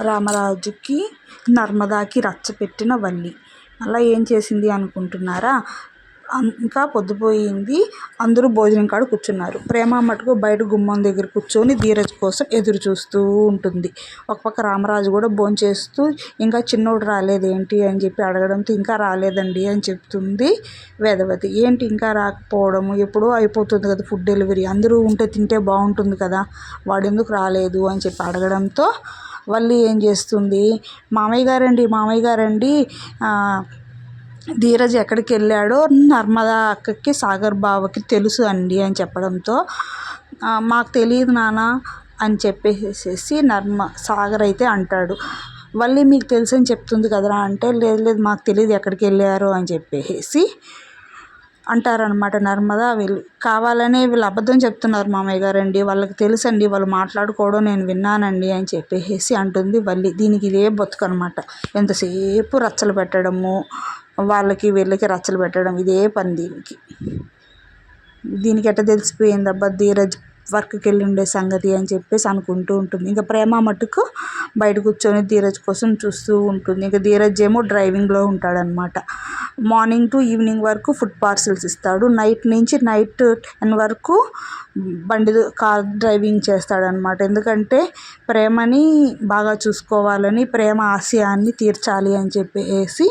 రామరాజుకి నర్మదాకి రచ్చ పెట్టిన వల్లి అలా ఏం చేసింది అనుకుంటున్నారా? ఇంకా పొద్దుపోయింది. అందరూ భోజనం కాడ కూర్చున్నారు. ప్రేమ మటుకు బయట గుమ్మం దగ్గర కూర్చొని ధీరజ్ కోసం ఎదురు చూస్తూ ఉంటుంది. ఒక పక్క రామరాజు కూడా భోంచేస్తూ ఇంకా చిన్నోడు రాలేదేంటి? అని చెప్పి అడగడంతో ఇంకా రాలేదండి అని చెప్తుంది వేదవతి. ఏంటి ఇంకా రాకపోవడము? ఎప్పుడో అయిపోతుంది కదా ఫుడ్ డెలివరీ. అందరూ ఉంటే తింటే బాగుంటుంది కదా. వాడు ఎందుకు రాలేదు? అని చెప్పి అడగడంతో వల్లి ఏం చేస్తుంది? మామయ్య గారండి మామయ్య గారండి. ధీరజ్ ఎక్కడికి వెళ్ళాడో నర్మదా అక్కకి సాగర్ బావకి తెలుసు అండి అని చెప్పడంతో మాకు తెలియదు నాన్న అని చెప్పేసేసి నర్మ సాగర్ అయితే అంటాడు. వల్లి మీకు తెలుసు అని చెప్తుంది కదరా అంటే లేదు లేదు మాకు తెలియదు ఎక్కడికి వెళ్ళారో అని చెప్పేసి అంటారనమాట నర్మదా. వీళ్ళు కావాలనే వీళ్ళు అబద్ధం చెప్తున్నారు మామయ్య గారండి వాళ్ళకి తెలుసండి వాళ్ళు మాట్లాడుకోవడం నేను విన్నానండి అని చెప్పేసి అంటుంది వల్లి. దీనికి ఇదే బతుకు అనమాట ఎంతసేపు రచ్చలు పెట్టడము వాళ్ళకి వీళ్ళకి రచ్చలు పెట్టడం ఇదే పని దీనికి. దీనికి ఎట్ట తెలిసిపోయింది అబ్బా ధీరజ్ వర్క్కి వెళ్ళి ఉండే సంగతి అని చెప్పేసి అనుకుంటూ ఉంటుంది. ఇంకా ప్రేమ మటుకు బయట కూర్చొని ధీరజ్ కోసం చూస్తూ ఉంటుంది. ఇంకా ధీరజ్ ఏమో డ్రైవింగ్లో ఉంటాడనమాట మార్నింగ్ టు ఈవినింగ్ వరకు ఫుడ్ పార్సిల్స్ ఇస్తాడు. నైట్ నుంచి నైట్ టెన్ వరకు బండి కార్ డ్రైవింగ్ చేస్తాడనమాట ఎందుకంటే ప్రేమని బాగా చూసుకోవాలని ప్రేమ ఆశయాన్ని తీర్చాలి అని చెప్పేసి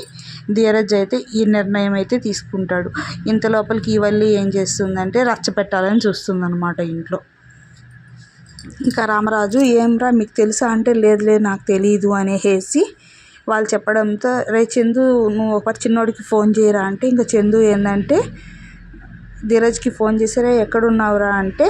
ధీరజ్ అయితే ఈ నిర్ణయం అయితే తీసుకుంటాడు. ఇంత లోపలికి ఇవల్లి ఏం చేస్తుందంటే రచ్చ పెట్టాలని చూస్తుందన్నమాట ఇంట్లో. ఇంకా రామరాజు ఏం రా మీకు తెలుసా? అంటే లేదు లేదు నాకు తెలియదు అనేసి వాళ్ళు చెప్పడంతో రే చందు నువ్వు ఒక చిన్నోడికి ఫోన్ చేయరా? అంటే ఇంకా చందు ఏంటంటే ధీరజ్కి ఫోన్ చేసి రే ఎక్కడున్నావురా? అంటే